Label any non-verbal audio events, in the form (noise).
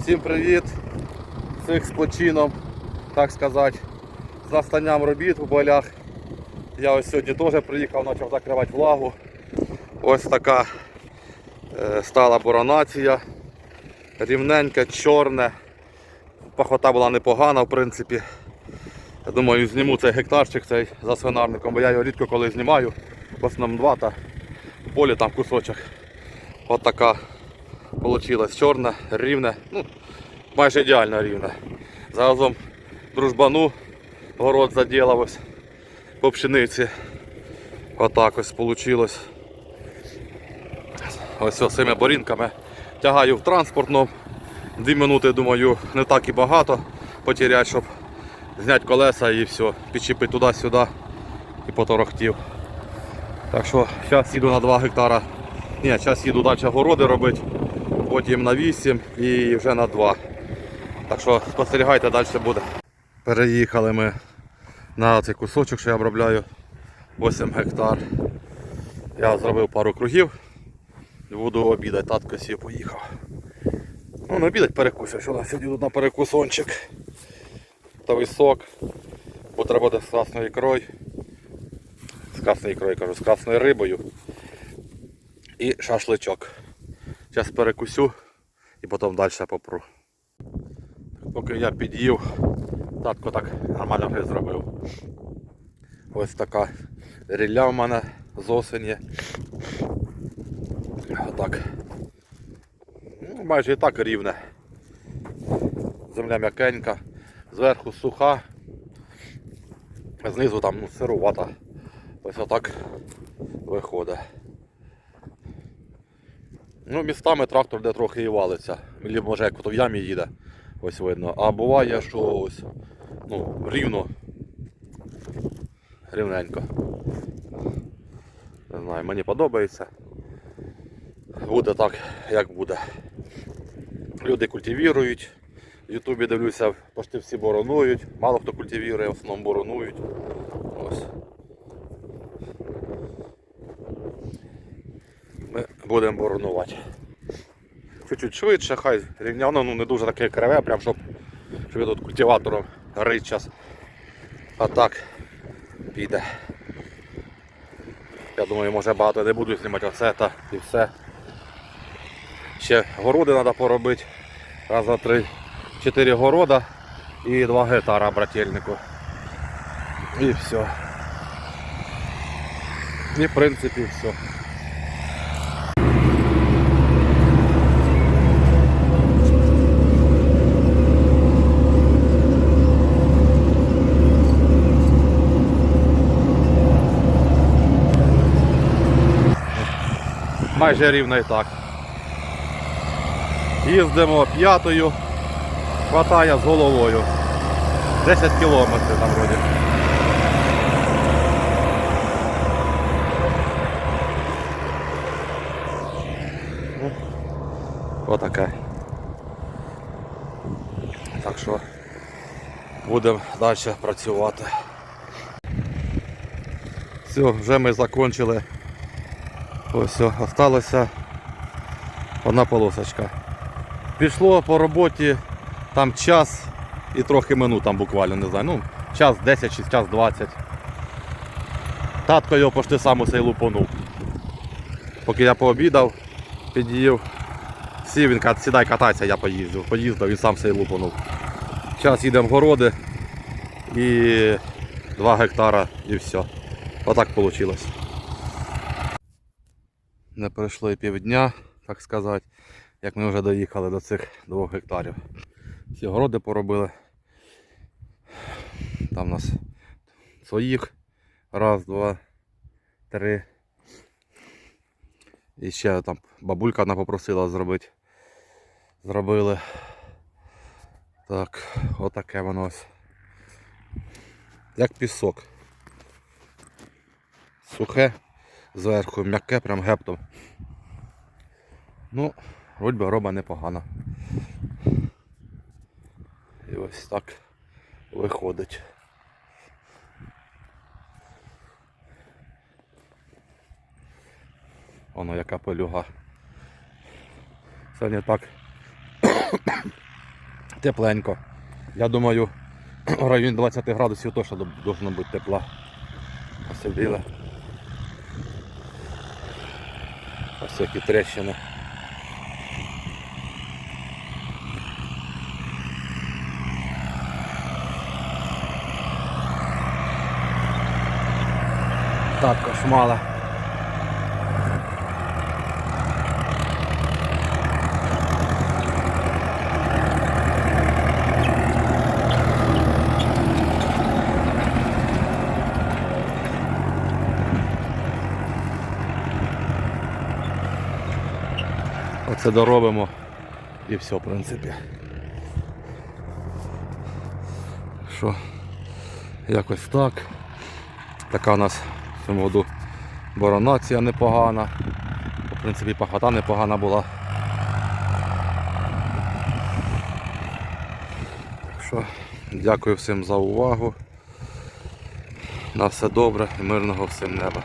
Всім привіт! З почином, так сказати, з настанням робіт у полях. Я ось сьогодні теж приїхав, почав закривати влагу. Ось така е, стала боронація. Рівненьке, чорне. Пахота була непогана, в принципі. Я думаю, зніму цей гектарчик цей за свинарником, бо я його рідко коли знімаю. В основному два та в полі там кусочок. От така Получилось чорне, рівне, ну, майже ідеально рівне. Заразом дружбану город заділав ось по пшениці. Отак ось вийшло. Ось цими борінками тягаю в транспортну. Дві минути, думаю, не так і багато потеряти, щоб зняти колеса і все, підчепити туди-сюди і поторохтів. Так що зараз їду на 2 гектара. Ні, зараз їду далі городи робити потім на 8 і вже на 2. Так що спостерігайте, далі буде. Переїхали ми на цей кусочок, що я обробляю 8 гектар. Я зробив пару кругів буду обідати, татко сів поїхав. Ну, не обідать перекусив, що у нас сьогодні тут на перекусончик. Та висок, бо треба буде з красною ікрою. З красною ікрою кажу, з красною рибою і шашличок. Зараз перекусю і потім далі попру. Поки я під'їв, татко так нормально вже зробив. Ось така рілля в мене з осені. Отак. Ну, майже і так рівне. Земля м'якенька, зверху суха, знизу там ну, сирувата. Ось отак виходить. Ну, містами трактор де трохи і валиться. Або може як в ямі їде, ось видно. А буває, що ось ну, рівно. Рівненько. Не знаю, мені подобається. Буде так, як буде. Люди культивірують. В Ютубі дивлюся, почти всі боронують. Мало хто культивірує, в основному боронують. Ось. Ми будемо боронувати. Чуть-чуть швидше, хай рівняно, ну не дуже таке криве, прям щоб, щоб тут культиватором рить час. А так піде. Я думаю, може багато не буду знімати оце та і все. Ще городи треба поробити. Раз, два, три, чотири города і два гектара брательнику. І все. І в принципі все. Майже рівно і так. Їздимо п'ятою, хватає з головою. 10 кілометрів там вроді. Отаке. Так що будемо далі працювати. Все, вже ми закінчили Ось осталася одна полосочка. Пішло по роботі там час і трохи минут там буквально, не знаю. Ну, час 10 чи час 20. Татко його почти сам усей лупонув. Поки я пообідав, під'їв, сів, він каже, сідай катайся, я поїздив. Поїздив, він сам сей лупонув. Зараз їдемо в городи і 2 гектара і все. Отак вийшло. Не пройшло і півдня, так сказати, як ми вже доїхали до цих двох гектарів. Всі городи поробили. Там у нас своїх. Раз, два, три. І ще там бабулька вона попросила зробити. Зробили. Так, отаке воно ось. Як пісок. Сухе зверху, м'яке, прям гептом. Ну, би роба непогана. І ось так виходить. Воно яка пилюга. Сьогодні так (coughs) тепленько. Я думаю, (coughs) в районі 20 градусів точно должно бути тепла. Ось біле. Ось. Так, кошмала. Оце доробимо і все, в принципі. Що, якось так. Така у нас в цьому году боронація непогана. В принципі, пахота непогана була. Так що, дякую всім за увагу. На все добре і мирного всім неба.